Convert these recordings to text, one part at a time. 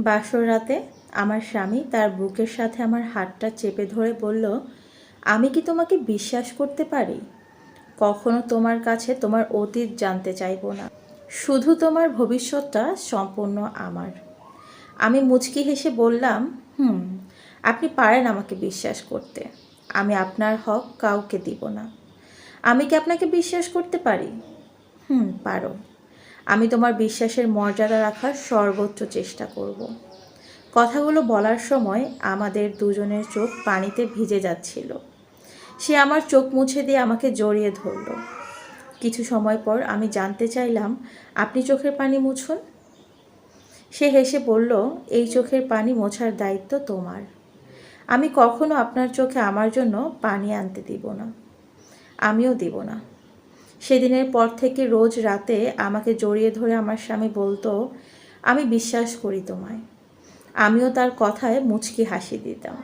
বাসর রাতে আমার স্বামী তার বুকের সাথে আমার হাতটা চেপে ধরে বলল, আমি কি তোমাকে বিশ্বাস করতে পারি? কখনো তোমার কাছে তোমার অতীত জানতে চাইব না। শুধু তোমার ভবিষ্যৎটা সম্পূর্ণ আমার। আমি মুচকি হেসে বললাম, হুম, আপনি পারেন আমাকে বিশ্বাস করতে। আমি আপনার হক কাউকে দিব না। আমি কি আপনাকে বিশ্বাস করতে পারি? হুম, পারো। আমি তোমার বিশ্বাসের মর্যাদা রাখার সর্বোচ্চ চেষ্টা করব। কথাগুলো বলার সময় আমাদের দুজনের চোখ পানিতে ভিজে যাচ্ছিল। সে আমার চোখ মুছে দিয়ে আমাকে জড়িয়ে ধরলো। কিছু সময় পর আমি জানতে চাইলাম, আপনি চোখের পানি মুছুন? সে হেসে বলল, এই চোখের পানি মোছার দায়িত্ব তোমার। আমি কখনো আপনার চোখে আমার জন্য পানি আনতে দিব না। আমিও দিব না। সেদিনের পর থেকে রোজ রাতে আমাকে জড়িয়ে ধরে আমার স্বামী বলতো, আমি বিশ্বাস করি তোমায়। আমিও তার কথায় মুচকি হাসি দিতাম।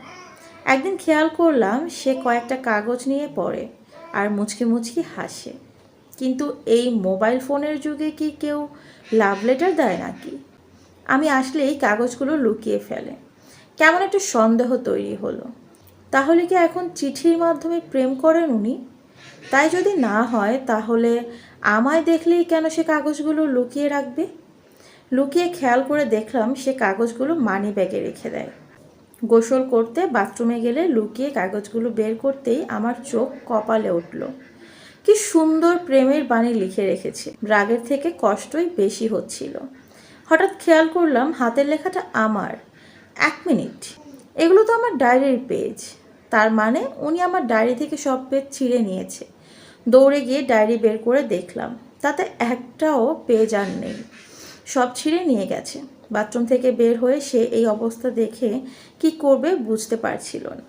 একদিন খেয়াল করলাম সে কয়েকটা কাগজ নিয়ে পড়ে আর মুচকি মুচকি হাসে। কিন্তু এই মোবাইল ফোনের যুগে কি কেউ লাভ লেটার দেয় নাকি? আমি আসলেই কাগজগুলো লুকিয়ে ফেলে। কেমন একটা সন্দেহ তৈরি হলো। তাহলে কি এখন চিঠির মাধ্যমে প্রেম করেন উনি? তাই যদি না হয়, তাহলে আমায় দেখলেই কেন সে কাগজগুলো লুকিয়ে রাখবে? লুকিয়ে খেয়াল করে দেখলাম সে কাগজগুলো মানি ব্যাগে রেখে দেয়। গোসল করতে বাথরুমে গেলে লুকিয়ে কাগজগুলো বের করতেই আমার চোখ কপালে উঠল। কি সুন্দর প্রেমের বাণী লিখে রেখেছে। রাগের থেকে কষ্টই বেশি হচ্ছিল। হঠাৎ খেয়াল করলাম হাতের লেখাটা আমার। এক মিনিট। এগুলো তো আমার ডায়েরির পেজ তার মানে উনি আমার ডায়েরি থেকে সব পেজ ছিঁড়ে নিয়েছে। দৌড়ে গিয়ে ডায়েরি বের করে দেখলাম, তাতে একটাও পেজ আর নেই। সব ছিঁড়ে নিয়ে গেছে। বাথরুম থেকে বের হয়ে সে এই অবস্থা দেখে কি করবে বুঝতে পারছিল না।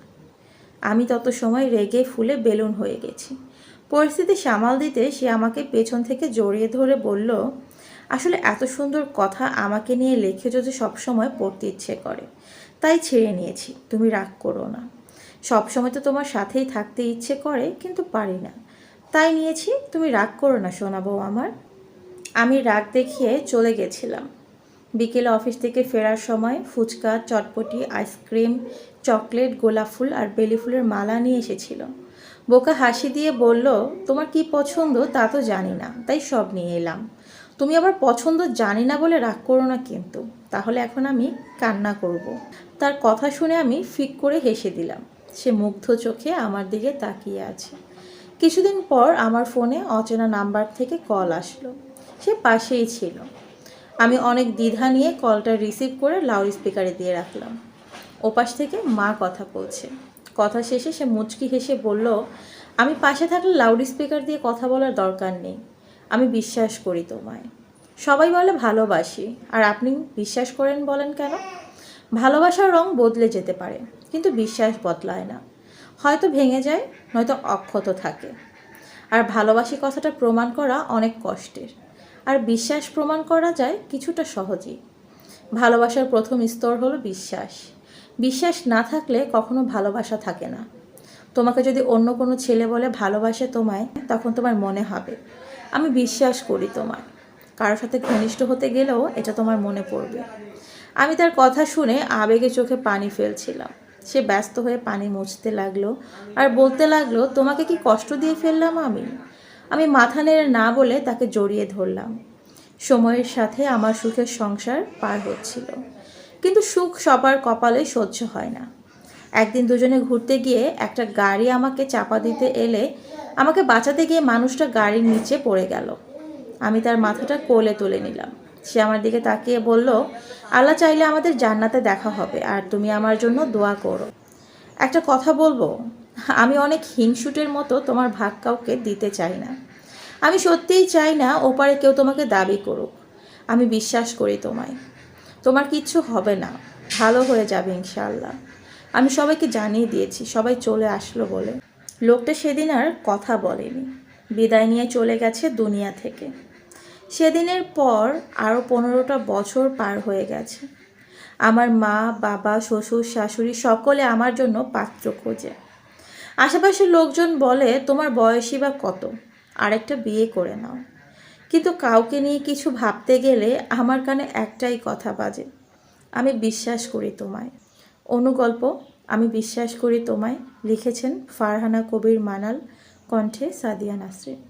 আমি তত সময় রেগে ফুলে বেলুন হয়ে গেছি। পরিস্থিতি সামাল দিতে সে আমাকে পেছন থেকে জড়িয়ে ধরে বলল, আসলে এত সুন্দর কথা আমাকে নিয়ে লেখে যদি সবসময় পড়তে ইচ্ছে করে। তাই ছেড়ে নিয়েছি। তুমি রাগ করো না। সবসময় তো তোমার সাথেই থাকতে ইচ্ছে করে, কিন্তু পারি না। তাই নিয়েছি, তুমি রাগ করো না শোনাবো আমার। আমি রাগ দেখিয়ে চলে গেছিলাম। বিকেলে অফিস থেকে ফেরার সময় ফুচকা, চটপটি, আইসক্রিম, চকলেট, গোলাপ ফুল আর বেলি ফুলের মালা নিয়ে এসেছিল। বোকা হাসি দিয়ে বলল, তোমার কি পছন্দ তা তো জানি না, তাই সব নিয়ে এলাম। তুমি আবার পছন্দ জানি না বলে রাগ করো না কিন্তু, তাহলে এখন আমি কান্না করব। তার কথা শুনে আমি ফিক করে হেসে দিলাম। সে মুগ্ধ চোখে আমার দিকে তাকিয়ে আছে। কিছুদিন পর আমার ফোনে অচেনা নাম্বার থেকে কল আসলো। সে পাশেই ছিল। আমি অনেক দ্বিধা নিয়ে কলটা রিসিভ করে লাউড স্পিকারে দিয়ে রাখলাম। ওপাশ থেকে মা কথা বলছে। কথা শেষে সে মুচকি হেসে বলল, আমি পাশে থাকলে লাউড স্পিকার দিয়ে কথা বলার দরকার নেই। আমি বিশ্বাস করি তোমায়। সবাই বলে ভালোবাসি। আর আপনি বিশ্বাস করেন বলেন কেন? ভালোবাসার রং বদলে যেতে পারে। কিন্তু বিশ্বাস বদলায় না। হয়তো ভেঙে যায়, নয়তো অক্ষত থাকে। আর ভালোবাসি কথাটা প্রমাণ করা অনেক কষ্টের। আর বিশ্বাস প্রমাণ করা যায় কিছুটা সহজেই। ভালোবাসার প্রথম স্তর হলো বিশ্বাস। বিশ্বাস না থাকলে কখনো ভালোবাসা থাকে না। তোমাকে যদি অন্য কোনো ছেলে বলে ভালোবাসে তোমায়, তখন তোমার মনে হবে, আমি বিশ্বাস করি তোমায়। কারোর সাথে ঘনিষ্ঠ হতে গেলেও এটা তোমার মনে পড়বে। আমি তার কথা শুনে আবেগে চোখে পানি ফেলছিলাম। সে ব্যস্ত হয়ে পানি মুছতে লাগল আর বলতে লাগল, তোমাকে কি কষ্ট দিয়ে ফেললাম আমি? আমি মাথা নেড়ে না বলে তাকে জড়িয়ে ধরলাম। সময়ের সাথে আমার সুখের সংসার পার হচ্ছিল। কিন্তু সুখ সবার কপালে সহ্য হয় না। একদিন দুজনে ঘুরতে গিয়ে একটা গাড়ি আমাকে চাপা দিতে এলে আমাকে বাঁচাতে গিয়ে মানুষটা গাড়ির নিচে পড়ে গেল। আমি তার মাথাটা কোলে তুলে নিলাম। সে আমার দিকে তাকিয়ে বলল, আল্লাহ চাইলে আমাদের জান্নাতে দেখা হবে আর তুমি আমার জন্য দোয়া করো। একটা কথা বলব, আমি অনেক হিংসুটের মতো তোমার ভাগ কাউকে দিতে চাই না। আমি সত্যিই চাই না ওপারে কেউ তোমাকে দাবি করুক। আমি বিশ্বাস করি তোমায়। তোমার কিচ্ছু হবে না। ভালো হয়ে যাবে ইনশাল্লাহ আমি সবাইকে জানিয়ে দিয়েছি, সবাই চলে আসলো বলে। লোকটা সেদিন আর কথা বলেনি। বিদায় নিয়ে চলে গেছে দুনিয়া থেকে। সেদিনের পর আরও পনেরোটা বছর পার হয়ে গেছে। আমার মা, বাবা, শ্বশুর, শাশুড়ি সকলে আমার জন্য পাত্র খোঁজে। আশেপাশের লোকজন বলে, তোমার বয়সই বা কত? আরেকটা বিয়ে করে নাও। কিন্তু কাউকে নিয়ে কিছু ভাবতে গেলে আমার কানে একটাই কথা বাজে, আমি বিশ্বাস করি তোমায়। অনুগল্প আমি বিশ্বাস করি তোমায়, লিখেছেন ফারহানা কবির মানাল, কণ্ঠে সাদিয়া নাসরিন।